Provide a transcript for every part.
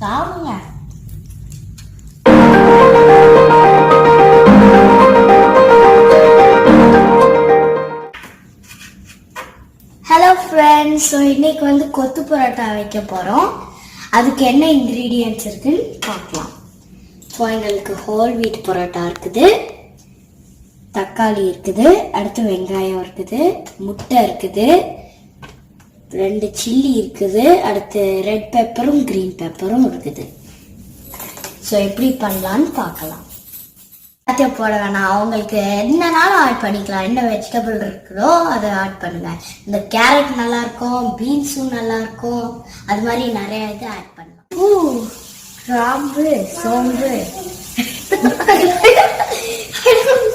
சாப்பிடுங்க hello friends so இன்னைக்கு வந்து கொத்து பரோட்டா வைக்க போகிறோம் அதுக்கு என்ன இன்க்ரீடியன்ட்ஸ் இருக்குன்னு பார்க்கலாம். ஸோ எங்களுக்கு ஹோல் வீட் பரோட்டா இருக்குது. தக்காளி இருக்குது அடுத்து வெங்காயம் இருக்குது முட்டை இருக்குது ரெண்டு சில்லி இருக்குது அடுத்து ரெட் பெப்பரும் க்ரீன் பெப்பரும் இருக்குது. ஸோ எப்படி பண்ணலான்னு பார்க்கலாம். எல்லாத்தையும் போட வேணாம். அவங்களுக்கு என்னனாலும் ஆட் பண்ணிக்கலாம். என்ன வெஜிடபிள் இருக்குதோ அதை ஆட் பண்ணுங்க. இந்த கேரட் நல்லா இருக்கும் பீன்ஸும் நல்லா இருக்கும் அது மாதிரி நிறைய இது ஆட் பண்ணலாம். பூ கிராம்பு சோம்பு.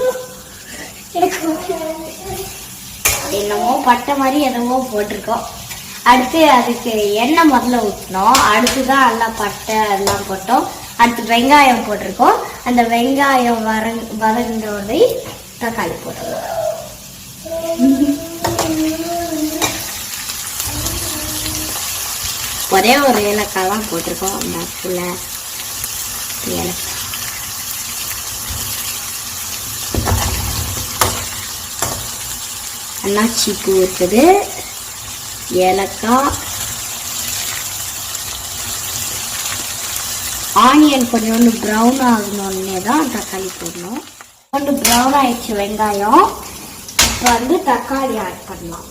என்னமோ பட்டை மாதிரி என்னமோ போட்டிருக்கோம். அடுத்து அதுக்கு எண்ணெய் முதல்ல ஊற்றினோம் அடுத்து தான் எல்லாம் பட்டை எல்லாம் போட்டோம். அடுத்து வெங்காயம் போட்டிருக்கோம். அந்த வெங்காயம் வர வதங்கினோடனே தக்காளி போட்டிருக்கோம் ஒரே ஒரு ஏலக்காய் தான் போட்டிருக்கோம் அந்த ஏலக்காய். அன்னாச்சி பூ இருக்குது. ஏலக்காய். ஆனியன் கொஞ்சோண்டு ப்ரௌன் ஆகணுன்னே தான் தக்காளி போடணும். கொஞ்சம் ப்ரௌன் ஆயிடுச்சு வெங்காயம். இப்போ வந்து தக்காளி ஆட் பண்ணலாம்.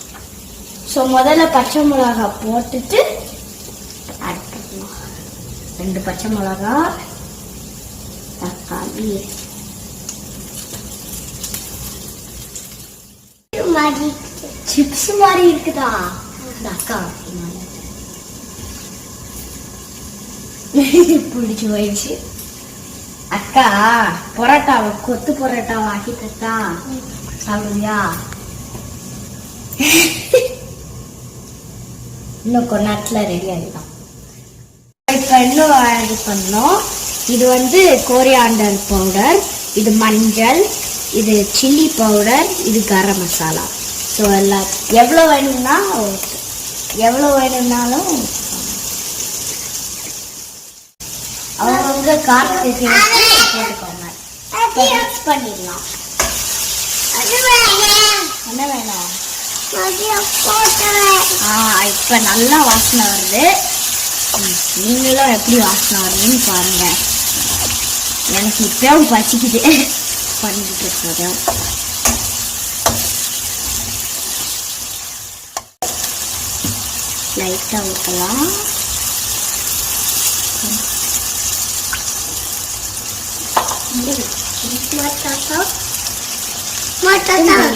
ஸோ முதல்ல பச்சை மிளகா போட்டுட்டு ஆட் பண்ணலாம். ரெண்டு பச்சை மிளகா தக்காளி. சிப்ஸ் மாதிரி இருக்குதா? இந்த அக்கா பிடிச்சு போயிடுச்சு. அக்கா பரோட்டாவை கொத்து பொரோட்டாவை ஆக்கி தத்தா சாப்பிடுவியா? இன்னும் கொஞ்ச நேரத்தில் ரெடி ஆகிடும் இப்போ இன்னும் இது பண்ணோம் இது வந்து கோரியாண்டர் பவுடர் இது மஞ்சள் இது சில்லி பவுடர் இது கரம் மசாலா ஸோ எல்லாம் எவ்வளோ வேணும்னா எவ்வளோ வேணும்னாலும் அவங்கவுங்க காரத்துக்கு போட்டுக்கோங்க. மிக்ஸ் பண்ணிடலாம். என்ன வேணும்? ஆ இப்போ நல்லா வாசனை வருது. நீங்களும் எப்படி வாசனை வருதுன்னு பாருங்க. எனக்கு இப்பவும் பசிக்குது. பண்ணிக்கிட்டு இருக்கிறது. லைட்டாக ஊற்றலாம்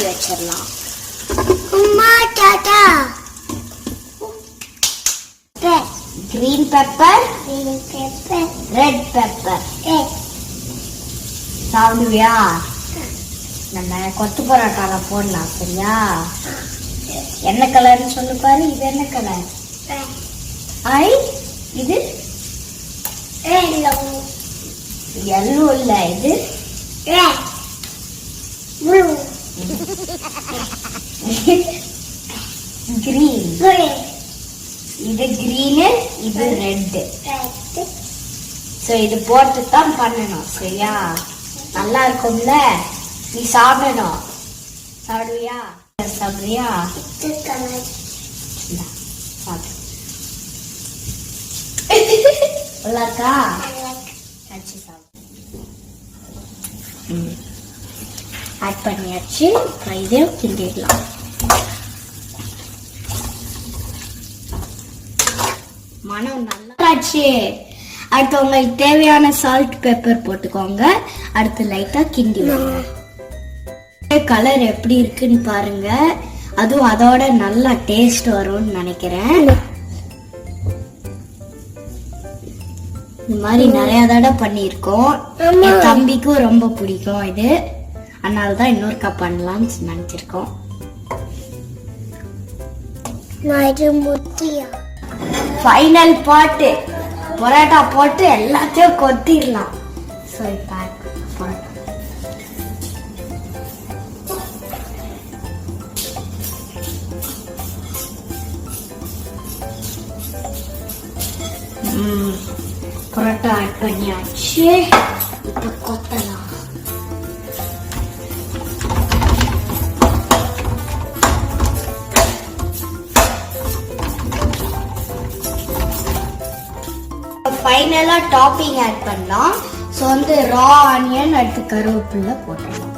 வச்சிடலாம். கிரீன் பெப்பர் ரெட் பெப்பர் சாப்பிடுவியா? நம்ம கொத்து பரோட்டால போடலாம் சரியா? என்ன கலர்னு சொல்லு பாரு இது என்ன கலர்? ஐ இது? எல்லோ இல்ல இது? கிரீன் இது கிரீனு இது ரெட்டு ஸோ இது போட்டு தான் பண்ணணும் சரியா? நல்லா இருக்கும்ல நீ சாப்பிடணும். சாப்பிடுவியா? சாப்பிடுறியா நல்லாக்கா சாப்பிடு. நல்லா இருக்கா சாப்பிடு. ஆட் பண்ணியாச்சு. இதையும் கிண்டிடலாம். மனம் நல்லா ஆச்சு அடுத்து உங்களுக்கு தேவையான சால்ட் பெப்பர் போட்டுக்கோங்க. அடுத்து லைட்டா கிண்டி கலர் எப்படி இருக்குன்னு பாருங்க. அதுவும் அதோட நல்லா டேஸ்ட் வரும்னு நினைக்கிறேன். இந்த மாதிரி நிறைய தடவை பண்ணியிருக்கோம். என் தம்பிக்கும் ரொம்ப பிடிக்கும் இது. அதனால தான் இன்னொரு கப் பண்ணலாம்னு நினைச்சிருக்கோம். ஃபைனல் பாட்டு. பொரோட்டா போட்டு எல்லாத்தையும் கொத்திடலாம் ஸோ இப்போ பொரோட்டா பொரோட்டா ஆட் பண்ணியாச்சு இப்போ கொத்தலாம் ஃபைனலாக டாப்பிங் ஆட் பண்ணலாம் ஸோ வந்து ரா ஆனியன் அடுத்து கருவேப்பிலை போட்டுடலாம்.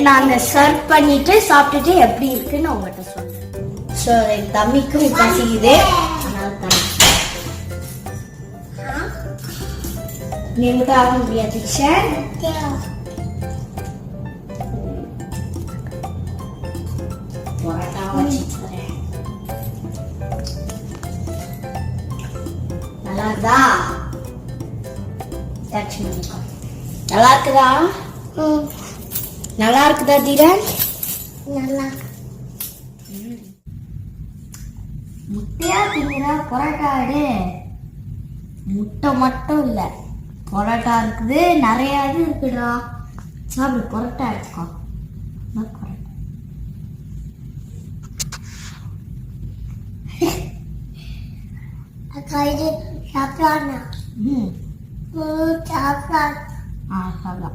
நான் சர்வ் பண்ணிட்டு சாப்பிட்டுட்டு எப்படி இருக்குன்னு உங்கள்கிட்ட சொல்கிறேன் ஸோ என் தம்பிக்கும் பசிக்குது அதனால தரேன் ஆக முடியாது ஷேர் பரோட்டா வச்சு நல்லா இருக்குதா டச் பண்ணிக்கோ. நல்லா இருக்குதா? நல்லா இருக்குதா தீரன்? நல்லா. முட்டையா திங்கிற பரோட்டா எடு. முட்டை மட்டும் இல்லை. பரோட்டா இருக்குது நிறைய இது இருக்குடா. சாப்பிடு பரோட்டா எடுத்துக்கோ. chào ừ. ừ, con à ừ. Chào con à saffron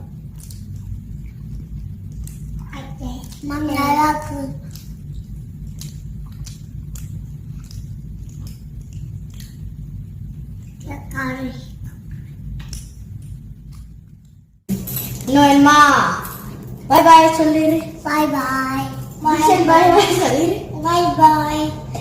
okay. mâm này là thường Noel ma. Bye bye Salini. Bye bye. Bye bye. Bye bye Salini. Bye bye.